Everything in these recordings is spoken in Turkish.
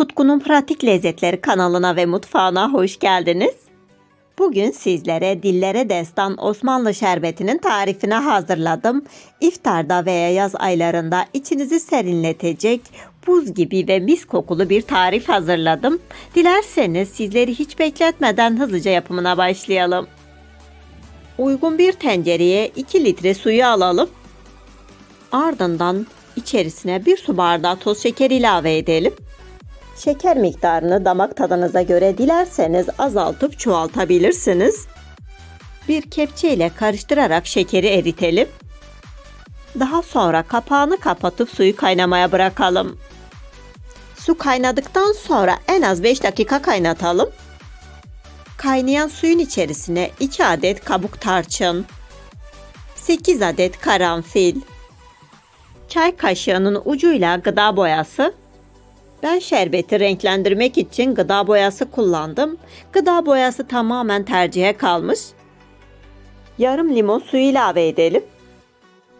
Tutkunun Pratik Lezzetleri kanalına ve mutfağına hoş geldiniz. Bugün sizlere dillere destan Osmanlı şerbetinin tarifini hazırladım. İftarda veya yaz aylarında içinizi serinletecek buz gibi ve mis kokulu bir tarif hazırladım. Dilerseniz sizleri hiç bekletmeden hızlıca yapımına başlayalım. Uygun bir tencereye 2 litre suyu alalım. Ardından içerisine bir su bardağı toz şeker ilave edelim. Şeker miktarını damak tadınıza göre dilerseniz azaltıp çoğaltabilirsiniz. Bir kepçe ile karıştırarak şekeri eritelim. Daha sonra kapağını kapatıp suyu kaynamaya bırakalım. Su kaynadıktan sonra en az 5 dakika kaynatalım. Kaynayan suyun içerisine 2 adet kabuk tarçın, 8 adet karanfil, çay kaşığının ucuyla gıda boyası, ben şerbeti renklendirmek için gıda boyası kullandım. Gıda boyası tamamen tercihe kalmış. Yarım limon suyu ilave edelim.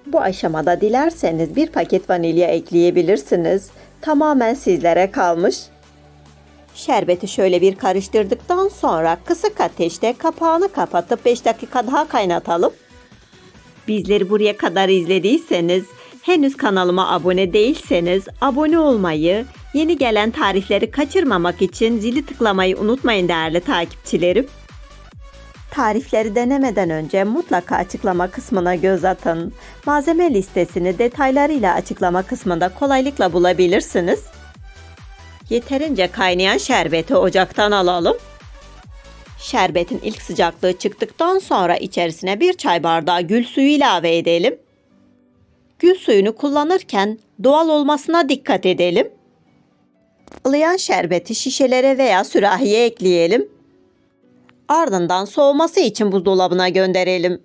Bu aşamada dilerseniz bir paket vanilya ekleyebilirsiniz. Tamamen sizlere kalmış. Şerbeti şöyle bir karıştırdıktan sonra kısık ateşte kapağını kapatıp 5 dakika daha kaynatalım. Bizleri buraya kadar izlediyseniz, henüz kanalıma abone değilseniz abone olmayı, yeni gelen tarifleri kaçırmamak için zili tıklamayı unutmayın değerli takipçilerim. Tarifleri denemeden önce mutlaka açıklama kısmına göz atın. Malzeme listesini detaylarıyla açıklama kısmında kolaylıkla bulabilirsiniz. Yeterince kaynayan şerbeti ocaktan alalım. Şerbetin ilk sıcaklığı çıktıktan sonra içerisine bir çay bardağı gül suyu ilave edelim. Gül suyunu kullanırken doğal olmasına dikkat edelim. Ilıyan şerbeti şişelere veya sürahiye ekleyelim. Ardından soğuması için buzdolabına gönderelim.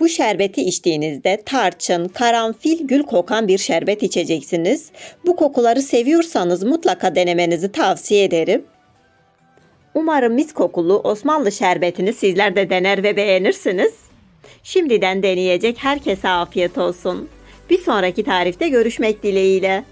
Bu şerbeti içtiğinizde tarçın, karanfil, gül kokan bir şerbet içeceksiniz. Bu kokuları seviyorsanız mutlaka denemenizi tavsiye ederim. Umarım mis kokulu Osmanlı şerbetini sizler de dener ve beğenirsiniz. Şimdiden deneyecek herkese afiyet olsun. Bir sonraki tarifte görüşmek dileğiyle.